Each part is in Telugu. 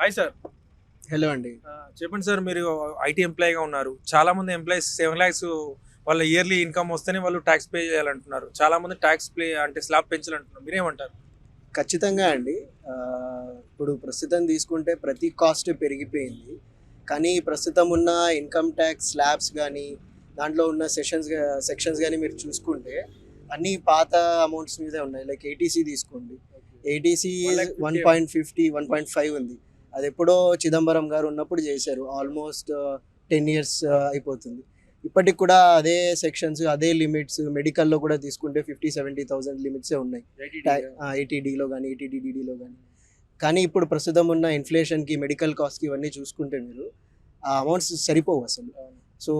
హాయ్ సార్ హలో అండి. చెప్పండి సార్ మీరు ఐటీ ఎంప్లాయీగా ఉన్నారు. చాలా మంది ఎంప్లాయీస్ సెవెన్ ల్యాక్స్ వాళ్ళ ఇయర్లీ ఇన్కమ్ వస్తేనే వాళ్ళు ట్యాక్స్ పే చేయాలంటున్నారు. చాలా మంది ట్యాక్స్ పే అంటే స్లాబ్ పెంచాలంటున్నారు. మీరేమంటారు? ఖచ్చితంగా అండి. ఇప్పుడు ప్రస్తుతం తీసుకుంటే ప్రతి కాస్ట్ పెరిగిపోయింది. కానీ ప్రస్తుతం ఉన్న ఇన్కమ్ ట్యాక్స్ స్లాబ్స్ కానీ దాంట్లో ఉన్న సెషన్స్ సెక్షన్స్ కానీ మీరు చూసుకుంటే అన్ని పాత అమౌంట్స్ మీదే ఉన్నాయి. లైక్ ఏటీసీ తీసుకోండి. ATC 150 one point fifty one point five ఉంది. అది ఎప్పుడో చిదంబరం గారు ఉన్నప్పుడు చేశారు. ఆల్మోస్ట్ టెన్ ఇయర్స్ అయిపోతుంది. ఇప్పటికి కూడా అదే సెక్షన్స్ అదే లిమిట్స్ మెడికల్లో కూడా తీసుకుంటే ఫిఫ్టీ సెవెంటీ థౌసండ్ లిమిట్సే ఉన్నాయి. ఐటీడీలో కానీ ఈటీడీడీలో కానీ కానీ ఇప్పుడు ప్రస్తుతం ఉన్న ఇన్ఫ్లేషన్కి మెడికల్ కాస్ట్కి ఇవన్నీ చూసుకుంటే మీరు ఆ అమౌంట్స్ సరిపోవు అసలు. సో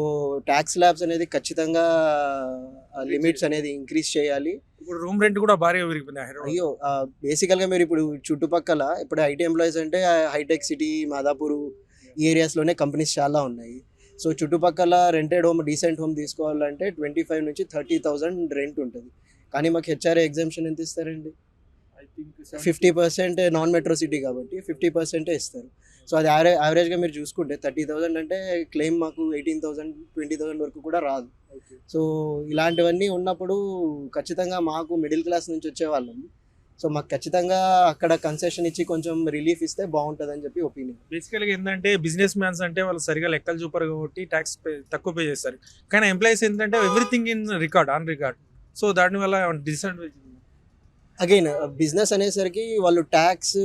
ట్యాక్స్ ల్యాబ్స్ అనేది ఖచ్చితంగా లిమిట్స్ అనేది ఇంక్రీజ్ చేయాలి. ఇప్పుడు రూమ్ రెంట్ కూడా భారీగా హైదరాబాద్ అయ్యో బేసికల్గా మీరు ఇప్పుడు చుట్టుపక్కల ఇప్పుడు ఐటీ ఎంప్లాయీస్ అంటే హైటెక్ సిటీ మాదాపూర్ ఈ ఏరియాస్లోనే కంపెనీస్ చాలా ఉన్నాయి. సో చుట్టుపక్కల రెంటెడ్ హోమ్ డీసెంట్ హోమ్ తీసుకోవాలంటే ట్వంటీ ఫైవ్ నుంచి థర్టీ థౌజండ్ రెంట్ ఉంటుంది. కానీ మాకు హెచ్ఆర్ఏ ఎగ్జామ్షన్ ఎంత ఇస్తారండి? Fifty percent non metro city కాబట్టి ఫిఫ్టీ పర్సెంటే ఇస్తారు. సో అది యావరేజ్ యావరేజ్గా మీరు చూసుకుంటే థర్టీ థౌసండ్ అంటే క్లెయిమ్ మాకు ఎయిటీన్ థౌసండ్ ట్వంటీ థౌసండ్ వరకు కూడా రాదు. సో ఇలాంటివన్నీ ఉన్నప్పుడు ఖచ్చితంగా మాకు మిడిల్ క్లాస్ నుంచి వచ్చేవాళ్ళం సో మాకు ఖచ్చితంగా అక్కడ కన్సెషన్ ఇచ్చి కొంచెం రిలీఫ్ ఇస్తే బాగుంటుంది అని చెప్పి ఒపీనియన్ బేసికల్గా ఏంటంటే బిజినెస్ మ్యాన్స్ అంటే వాళ్ళు సరిగా లెక్కలు చూపరు కాబట్టి ట్యాక్స్ తక్కువ పే చేస్తారు. కానీ ఎంప్లాయీస్ ఏంటంటే everything in record on record so దానివల్ల డిసడ్వాంటేజ్ అగైన్ బిజినెస్ uh, అనేసరికి వాళ్ళు ట్యాక్స్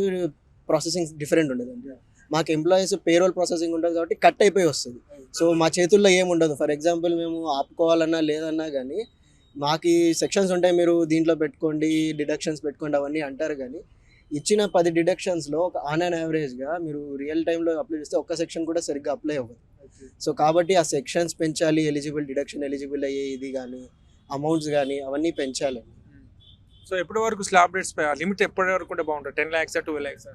ప్రాసెసింగ్ డిఫరెంట్ ఉండదండి మాకు ఎంప్లాయీస్ పేరోల్ ప్రాసెసింగ్ ఉంటుంది కాబట్టి కట్ అయిపోయి వస్తుంది. సో మా చేతుల్లో ఏముండదు ఫర్ ఎగ్జాంపుల్ మేము ఆపుకోవాలన్నా లేదన్నా కానీ మాకు ఈ సెక్షన్స్ ఉంటాయి మీరు దీంట్లో పెట్టుకోండి డిడక్షన్స్ పెట్టుకోండి అవన్నీ అంటారు కానీ ఇచ్చిన పది డిడక్షన్స్లో ఒక ఆన్ అండ్ యావరేజ్గా మీరు రియల్ టైంలో అప్లై చేస్తే ఒక్క సెక్షన్ కూడా సరిగ్గా అప్లై అవ్వదు. సో కాబట్టి ఆ సెక్షన్స్ పెంచాలి ఎలిజిబుల్ డిడక్షన్ ఎలిజిబుల్ అయ్యే ఇది కానీ అమౌంట్స్ కానీ అవన్నీ పెంచాలి. సో ఎప్పటి వరకు స్లాబ్ రేట్స్ లిమిట్ ఎప్పటి వరకు ఉంటే బాగుంటుంది? టెన్ ల్యాక్స్ ట్వెల్వ్ ల్యాక్స్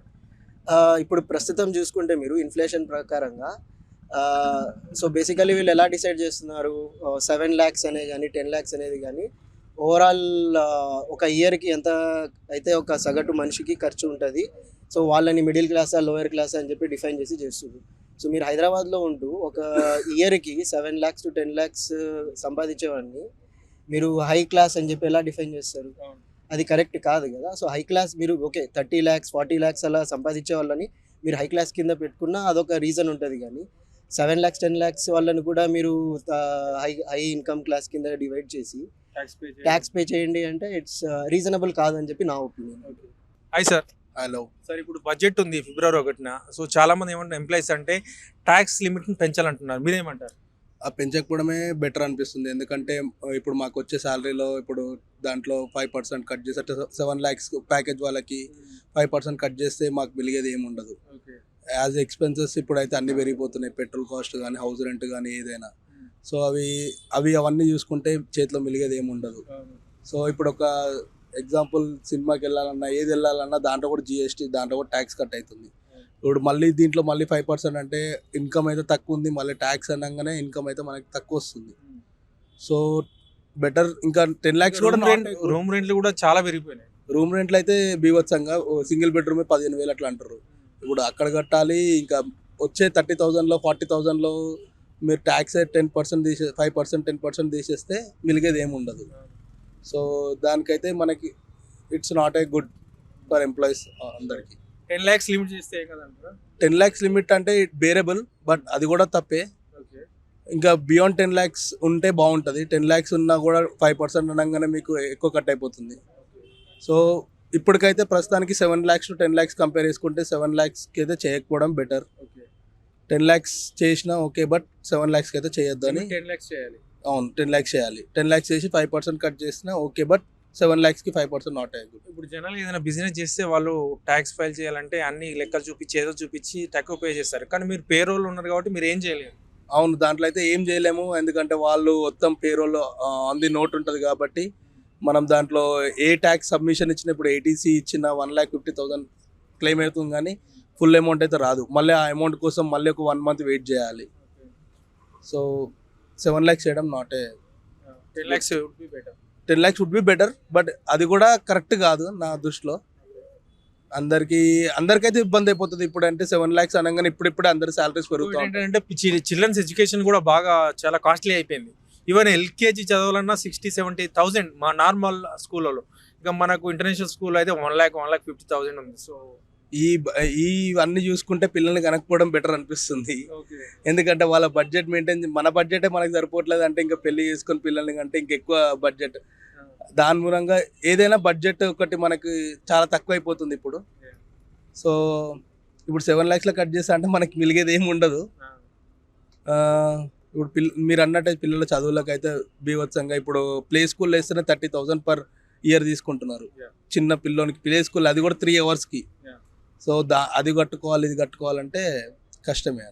ఇప్పుడు ప్రస్తుతం చూసుకుంటే మీరు ఇన్ఫ్లేషన్ ప్రకారంగా సో బేసికలీ వీళ్ళు ఎలా డిసైడ్ చేస్తున్నారు? సెవెన్ ల్యాక్స్ అనే కానీ టెన్ ల్యాక్స్ అనేది కానీ ఓవరాల్ ఒక ఇయర్కి ఎంత అయితే ఒక సగటు మనిషికి ఖర్చు ఉంటుంది సో వాళ్ళని మిడిల్ క్లాసా లోయర్ క్లాసా అని చెప్పి డిఫైన్ చేసి చేస్తుంది సో మీరు హైదరాబాద్లో ఉంటూ ఒక ఇయర్కి seven lakhs to ten lakhs సంపాదించేవాడిని మీరు హై క్లాస్ అని చెప్పి ఎలా డిఫైన్ చేస్తారు? అది కరెక్ట్ కాదు కదా. సో హై క్లాస్ మీరు okay thirty lakhs forty lakhs అలా సంపాదించే వాళ్ళని మీరు హై క్లాస్ కింద పెట్టుకున్నా అదొక రీజన్ ఉంటుంది కానీ సెవెన్ ల్యాక్స్ టెన్ ల్యాక్స్ వాళ్ళని కూడా మీరు హై హై ఇన్కమ్ క్లాస్ కింద డివైడ్ చేసి ట్యాక్స్ పే చేయండి. అంటే ఇట్స్ రీజనబుల్ కాదని చెప్పి నా opinion hi sir hello sir ఇప్పుడు బడ్జెట్ ఉంది ఫిబ్రవరి ఒకటిన. సో చాలా మంది ఏమంటారు ఎంప్లాయీస్ అంటే ట్యాక్స్ లిమిట్ని పెంచాలంటున్నారు. మీరేమంటారు? పెంచకపోవడమే బెటర్ అనిపిస్తుంది. ఎందుకంటే ఇప్పుడు మాకు వచ్చే శాలరీలో ఇప్పుడు దాంట్లో ఫైవ్ పర్సెంట్ కట్ చేసి అంటే సెవెన్ ల్యాక్స్ ప్యాకేజ్ వాళ్ళకి ఫైవ్ పర్సెంట్ కట్ చేస్తే మాకు మిలిగేది ఏమి ఉండదు. యాజ్ ఎక్స్పెన్సెస్ ఇప్పుడైతే అన్ని పెరిగిపోతున్నాయి. పెట్రోల్ కాస్ట్ కానీ హౌస్ రెంట్ కానీ ఏదైనా. సో అవి అవి అవన్నీ చూసుకుంటే చేతిలో మిలిగేది ఏమి ఉండదు. సో ఇప్పుడు ఒక ఎగ్జాంపుల్ సినిమాకి వెళ్ళాలన్నా ఏది వెళ్ళాలన్నా దాంట్లో కూడా జిఎస్టీ దాంట్లో కూడా ట్యాక్స్ కట్ అవుతుంది. ఇప్పుడు మళ్ళీ దీంట్లో మళ్ళీ ఫైవ్ పర్సెంట్ అంటే ఇన్కమ్ అయితే తక్కువ ఉంది మళ్ళీ ట్యాక్స్ అనగానే ఇన్కమ్ అయితే మనకి తక్కువ వస్తుంది. సో బెటర్ ఇంకా టెన్ ల్యాక్స్ కూడా రూమ్ రెంట్ రూమ్ రెంట్లు కూడా చాలా పెరిగిపోయినాయి. రూమ్ రెంట్లు అయితే బీభత్సంగా సింగిల్ బెడ్రూమ్ పదిహేను వేలు అట్లా అంటారు. ఇప్పుడు అక్కడ కట్టాలి ఇంకా వచ్చే థర్టీ థౌజండ్లో ఫార్టీ థౌజండ్లో మీరు ట్యాక్స్ టెన్ పర్సెంట్ తీసే ఫైవ్ పర్సెంట్ టెన్ పర్సెంట్ తీసేస్తే మిలిగేది ఏమి ఉండదు. సో దానికైతే మనకి it's not a good for employees అందరికి. టెన్ ల్యాక్స్ లిమిట్ చేస్తే ఏం కదంటారా టెన్ ల్యాక్స్ లిమిట్ అంటే ఇట్ బేరబుల్ బట్ అది కూడా తప్పే. ఓకే. ఇంకా బియాండ్ టెన్ ల్యాక్స్ ఉంటే బాగుంటుంది. టెన్ ల్యాక్స్ ఉన్నా కూడా ఫైవ్ పర్సెంట్ అనగానే మీకు ఎక్కువ కట్ అయిపోతుంది. సో ఇప్పటికైతే ప్రస్తుతానికి seven lakhs to ten lakhs compare చేసుకుంటే సెవెన్ ల్యాక్స్కి అయితే చేయకపోవడం బెటర్. ఓకే. టెన్ ల్యాక్స్ చేసినా ఓకే బట్ సెవెన్ ల్యాక్స్కి అయితే చేయొద్దు అని టెన్ ల్యాక్స్ చేయాలి. అవును టెన్ ల్యాక్స్ చేయాలి. టెన్ ల్యాక్స్ చేసి ఫైవ్ పర్సెంట్ కట్ చేసినా ఓకే బట్ సెవెన్ ల్యాక్స్కి ఫైవ్ పర్సెంట్ నాట్ అయ్యే గుడ్ ఇప్పుడు జనాలు ఏదైనా బిజినెస్ చేస్తే వాళ్ళు ట్యాక్స్ ఫైల్ చేయాలంటే అన్ని లెక్కలు చూపించి ఏదో చూపించి తక్కువ పే చేస్తారు. కానీ మీరు పే రోల్ ఉన్నారు కాబట్టి మీరు ఏం చేయలేరు. అవును దాంట్లో అయితే ఏం చేయలేము. ఎందుకంటే వాళ్ళు మొత్తం పేరోల్ ఆన్ ది నోట్ ఉంటుంది కాబట్టి మనం దాంట్లో ఏ ట్యాక్స్ సబ్మిషన్ ఇచ్చిన ఇప్పుడు ఏటీసీ ఇచ్చిన one lakh fifty thousand claim అవుతుంది కానీ ఫుల్ అమౌంట్ అయితే రాదు. మళ్ళీ ఆ అమౌంట్ కోసం మళ్ళీ ఒక వన్ మంత్ వెయిట్ చేయాలి. సో సెవెన్ ల్యాక్స్ చేయడం not a ten lakhs be better ten lakhs would be better but అది కూడా కరెక్ట్ కాదు నా దృష్టిలో. అందరికి అందరికైతే ఇబ్బంది అయిపోతుంది ఇప్పుడు అంటే సెవెన్ లాక్స్ అనగానే ఇప్పుడిప్పుడే అందరి సాలరీస్ పెరుగుతా అంటే చిల్డ్రన్స్ ఎడ్యుకేషన్ కూడా బాగా చాలా కాస్ట్లీ అయిపోయింది. ఈవెన్ ఎల్కేజీ చదవాలన్నా సిక్స్టీ సెవెంటీ థౌసండ్ మా నార్మల్ స్కూళ్ళలో ఇక మనకు ఇంటర్నేషనల్ స్కూల్ అయితే one lakh one lakh fifty thousand ఉంది. సో ఈ ఈ ఇవన్నీ చూసుకుంటే పిల్లల్ని కనకపోవడం బెటర్ అనిపిస్తుంది. ఎందుకంటే వాళ్ళ బడ్జెట్ మెయింటైన్ మన బడ్జెటే మనకి సరిపోవట్లేదు అంటే ఇంకా పెళ్ళి చేసుకొని పిల్లల్ని కంటే ఇంకెక్కువ బడ్జెట్. దాని మూలంగా ఏదైనా బడ్జెట్ ఒకటి మనకి చాలా తక్కువ అయిపోతుంది ఇప్పుడు సో ఇప్పుడు సెవెన్ ల్యాక్స్లో కట్ చేస్తా అంటే మనకి మిలిగేది ఏమి ఉండదు. ఇప్పుడు పిల్ల మీరు అన్నట్టు పిల్లల చదువులకు అయితే బీభత్సంగా ఇప్పుడు ప్లే స్కూల్లో వేస్తేనే థర్టీ థౌసండ్ పర్ ఇయర్ తీసుకుంటున్నారు. చిన్న పిల్లోనికి ప్లే స్కూల్ అది కూడా త్రీ అవర్స్కి. సో దా అది కట్టుకోవాలి ఇది కట్టుకోవాలంటే కష్టమే.